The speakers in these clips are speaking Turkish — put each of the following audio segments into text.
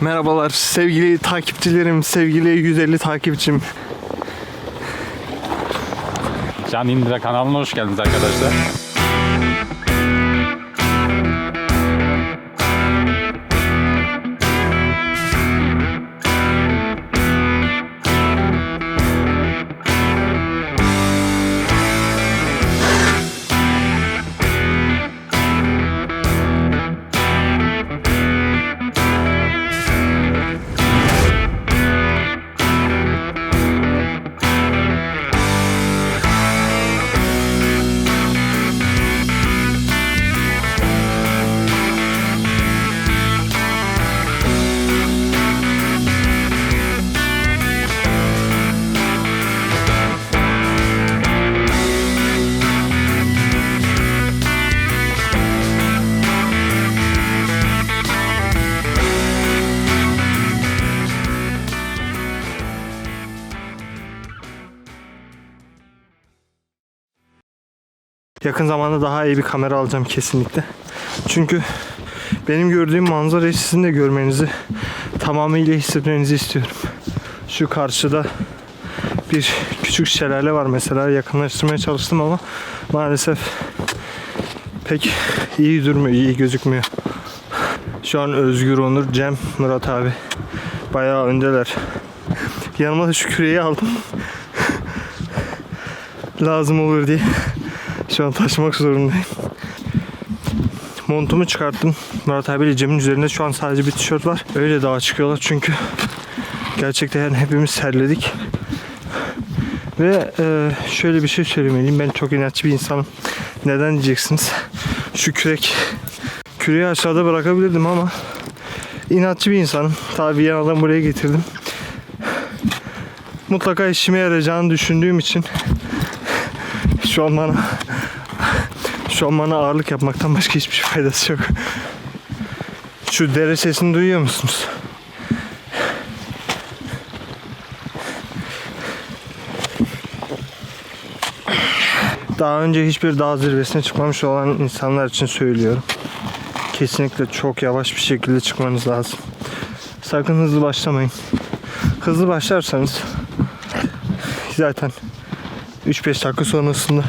Merhabalar sevgili takipçilerim, sevgili 150 takipçim. Can İndire kanalına hoş geldiniz arkadaşlar. Yakın zamanda daha iyi bir kamera alacağım kesinlikle. Çünkü benim gördüğüm manzarayı sizin de görmenizi, tamamıyla hissetmenizi istiyorum. Şu karşıda bir küçük şelale var mesela yakınlaştırmaya çalıştım ama maalesef pek iyi durmuyor, iyi gözükmüyor. Şu an Özgür Onur, Cem, Murat abi bayağı öndeler. Yanıma da şu küreği aldım. Lazım olur diye. Taşımak zorundayım. Montumu çıkarttım. Murat abiyle Cem'in üzerinde şu an sadece bir tişört var. Öyle dağa çıkıyorlar çünkü gerçekten yani hepimiz terledik. Ve e, şöyle bir şey söylemeliyim. Ben çok inatçı bir insanım. Neden diyeceksiniz? Şu kürek. Küreği aşağıda bırakabilirdim ama inatçı bir insanım. Tabii yanından buraya getirdim. Mutlaka işime yarayacağını düşündüğüm için şu an bana şu an bana ağırlık yapmaktan başka hiçbir şey faydası yok. Şu dere sesini duyuyor musunuz? Daha önce hiçbir dağ zirvesine çıkmamış olan insanlar için söylüyorum. Kesinlikle çok yavaş bir şekilde çıkmanız lazım. Sakın hızlı başlamayın. Hızlı başlarsanız zaten 3-5 dakika sonrasında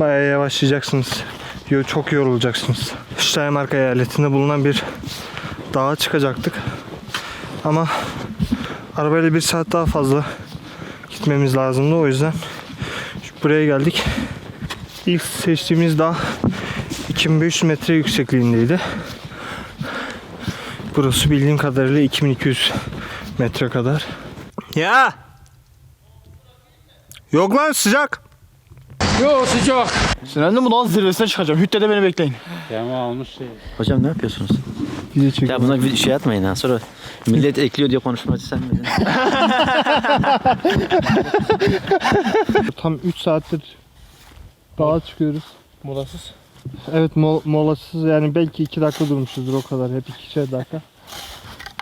bayağı yavaşlayacaksınız. Çok yorulacaksınız. Steiermark eyaletinde bulunan bir dağa çıkacaktık. Ama arabayla bir saat daha fazla gitmemiz lazımdı. O yüzden buraya geldik. İlk seçtiğimiz dağ 2500 metre yüksekliğindeydi. Burası bildiğim kadarıyla 2200 metre kadar. Ya! Yok lan sıcak. Ben de bundan zirvesine çıkacağım. Hüttede beni bekleyin. Yama almış şey. Hocam ne yapıyorsunuz? Video çek. Ya buna bir şey atmayın ha. Sonra millet ekliyor diye konuşmacı sen miydin? Tam 3 saattir dağa çıkıyoruz. Molasız. Evet mol, molasız yani belki 2 dakika durmuşuzdur o kadar hep 2'şer dakika.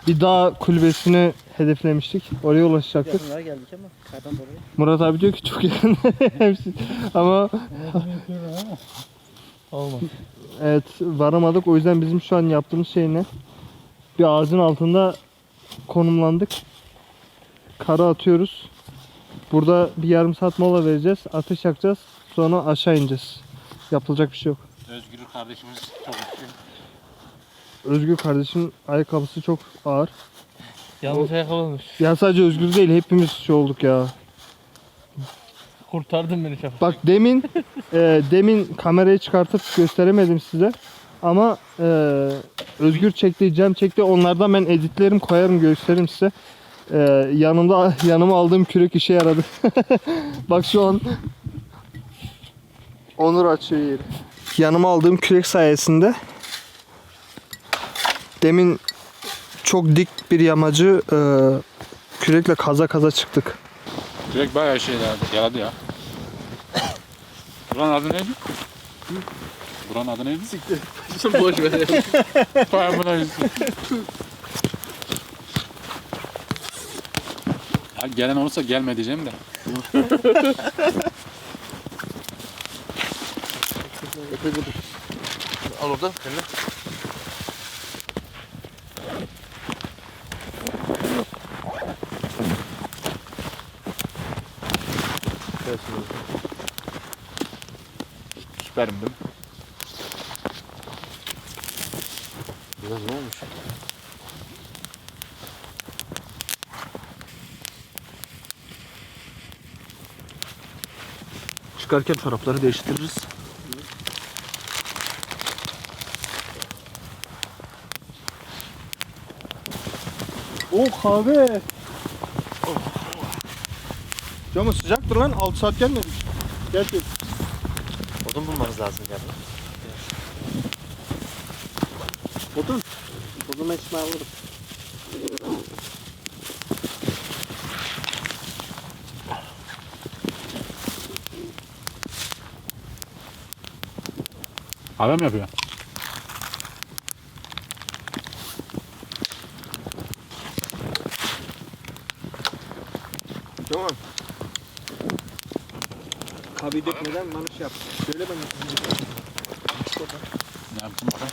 Bir dağ kulübesini hedeflemiştik. Oraya ulaşacaktık. geldik ama kardan dolayı. Murat abi diyor ki çok yakın hepsi. Ama Olmaz. evet varamadık. O yüzden bizim şu an yaptığımız şey ne? Bir ağacın altında konumlandık. Kara atıyoruz. Burada bir yarım saat mola vereceğiz. Ateş yakacağız. Sonra aşağı ineceğiz. Yapılacak bir şey yok. Özgür kardeşimiz çok istiyor. Özgür kardeşim ayakkabısı çok ağır. Yanlış ayakkabı olmuş. Ya sadece Özgür değil hepimiz şey olduk ya. Kurtardın beni şafak. Bak demin e, demin kamerayı çıkartıp gösteremedim size. Ama e, Özgür çekti, Cem çekti. Onlardan ben editlerim koyarım gösteririm size. E, yanımda yanıma aldığım kürek işe yaradı. Bak şu an Onur açıyor yeri. Yanıma aldığım kürek sayesinde demin çok dik bir yamacı e, kürekle kaza kaza çıktık. Direkt bayağı şey yaradı, yaradı ya. Buranın adı neydi? Buranın adı neydi? Boş ver. Bayağı buna. Ya gelen olursa gelme diyeceğim de. Al orada. Değil mi? Biraz ne olmuş? Çıkarken çorapları değiştiririz. O kahve. Camı sıcaktır lan 6 saat gelmemiş. Gel gel. Odun bulmamız lazım yani. Odun. Odun içmeye alırım. Kahve mi yapıyor? Tamam. Kahveyi dökmeden bana şey yap. Söyle bana. Ne yaptın bakalım?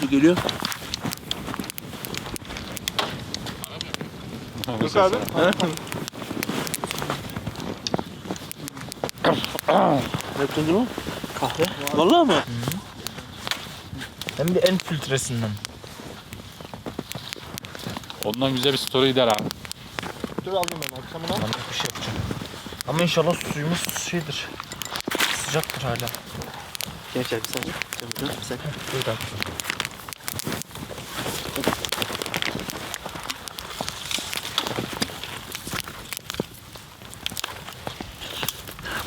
Su geliyor. Yok abi. Ne yaptın mu? Kahve. Vallahi mı? Hem de en filtresinden. Ondan güzel bir story gider ha. Dur aldım ben akşamına. Ben bir şey yapacağım. Ama inşallah suyumuz şeydir. Sıcaktır hala. Saniye. Cem hocam bir saniye. Buyur abi.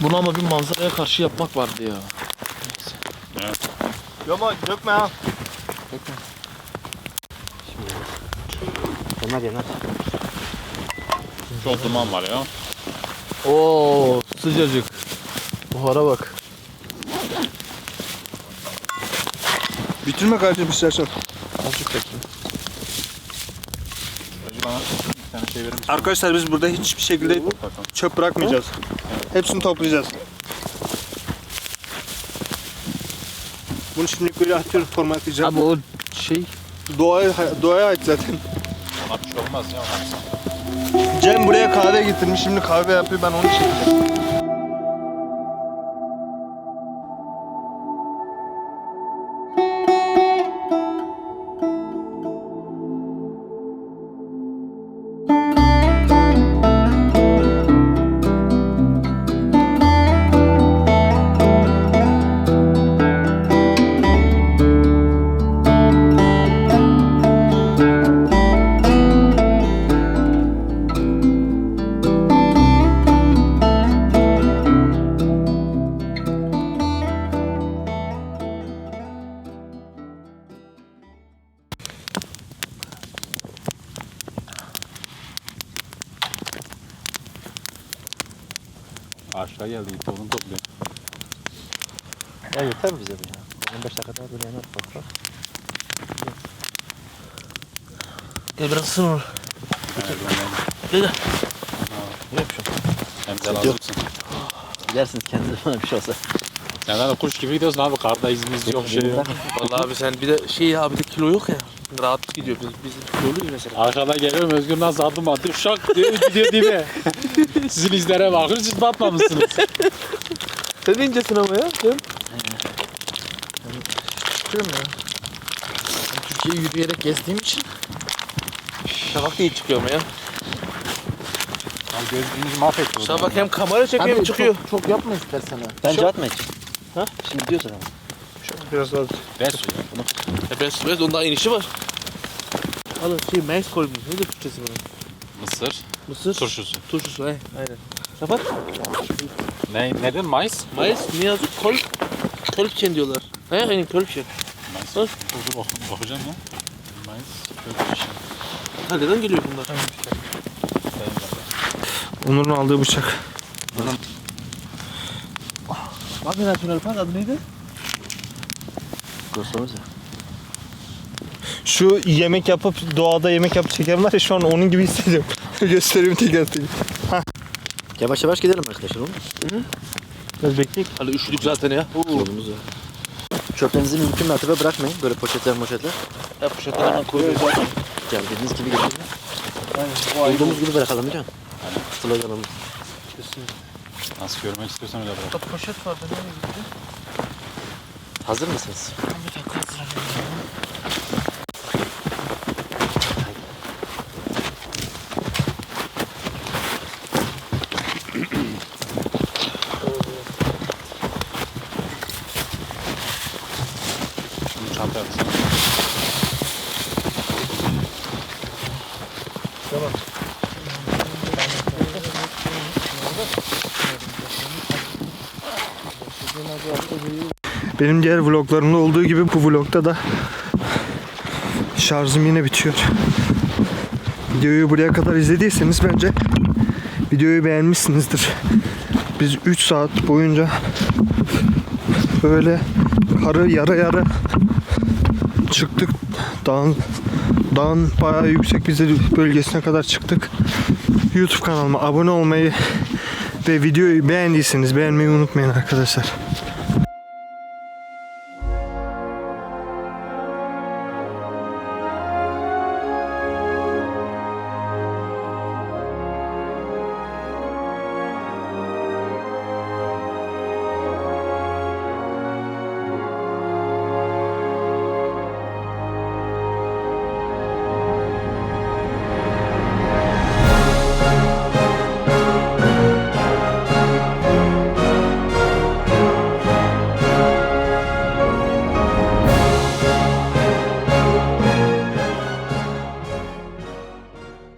Bunu ama bir manzaraya karşı yapmak vardı ya. Yama dökme ha. Yanar yanar. Çok duman var ya. Oo sıcacık. Buhara bak. Bitirme kardeşim istersen. Azıcık bekle. Önce bana bir tane şey verir misin? Arkadaşlar biz burada hiçbir şekilde çöp bırakmayacağız. Hepsini toplayacağız. Bunu şimdi böyle atıyorum formatlayacağım. Abi o şey Doğaya, doğaya ait zaten. Bir şey olmaz ya. Cem buraya kahve getirmiş. Şimdi kahve yapıyor. Ben onu çekeceğim. Aşağı geldi gitti onu topluyor. Ya yeter mi bize bu ya? 15 dakika daha böyle yanar toprak. gel biraz ısın onu. Gel gel. Ne yapıyorsun? Hem de lazımsın. Yersiniz kendinize bana bir şey olsa. Sen zaten kuş gibi gidiyorsun abi. Karda izimiz yok şey yok. Vallahi abi sen bir de şey ya bir de kilo yok ya. Rahat gidiyor. Biz, biz kiloluyuz mesela. Arkada geliyorum Özgür nasıl adım atıyor şak diye gidiyor dibe. Sizin izlere bakın siz batmamışsınız. Sen de incesin ama ya. Sen. Çıkıyorum ya. Ben Türkiye'yi yürüyerek gezdiğim için. Şafak iyi çıkıyor ama ya. Abi gözünüzü mahvetti o zaman. Şafak hem kamera çekiyor hem çıkıyor. Çok, çok yapma istersen ha. Bence atma hiç. Ha? Şimdi diyorsun ama. Biraz daha. Ver suyu. E ben sürmez onda inişi var. Alın şey mais koymuş. Nedir Türkçesi bunun? Mısır Mısır. turşusu. Turşusu he. Aynen. Şafak. Ne, neden mais? Mais ne yazıyor? Kol. Kölken diyorlar. He aynen kölken. Mais. Dur. Dur bak, bakacağım ya. Bir şey. Antalya'dan geliyor bunlar. Onur'un aldığı bıçak. Bak ne Tünel Park adı neydi? Göstermez ya. Şu yemek yapıp doğada yemek yapıp çeken var ya şu an onun gibi hissediyorum. Göstereyim teker teker. Yavaş yavaş gidelim arkadaşlar oğlum. Biraz bekleyek. Hadi üşüdük zaten ya. Yolumuz ya. Çöplerinizi mümkün mertebe bırakmayın. Böyle poşetler moşetler. Ya poşetten hemen koyuyoruz zaten. Geldiğiniz gibi getirin. Olduğumuz gibi bırakalım biliyor musun? Sloganımız. Nasıl görmek istiyorsan öyle bırak. Burada poşet vardı nereye gitti? Hazır mısınız? Bir dakika hazırlanıyorum. Çantaya atsana. Benim diğer vloglarımda olduğu gibi bu vlogda da şarjım yine bitiyor. Videoyu buraya kadar izlediyseniz bence videoyu beğenmişsinizdir. Biz 3 saat boyunca böyle karı yara yara çıktık. Dağın, dağın bayağı yüksek bir bölgesine kadar çıktık. YouTube kanalıma abone olmayı ve videoyu beğendiyseniz beğenmeyi unutmayın arkadaşlar.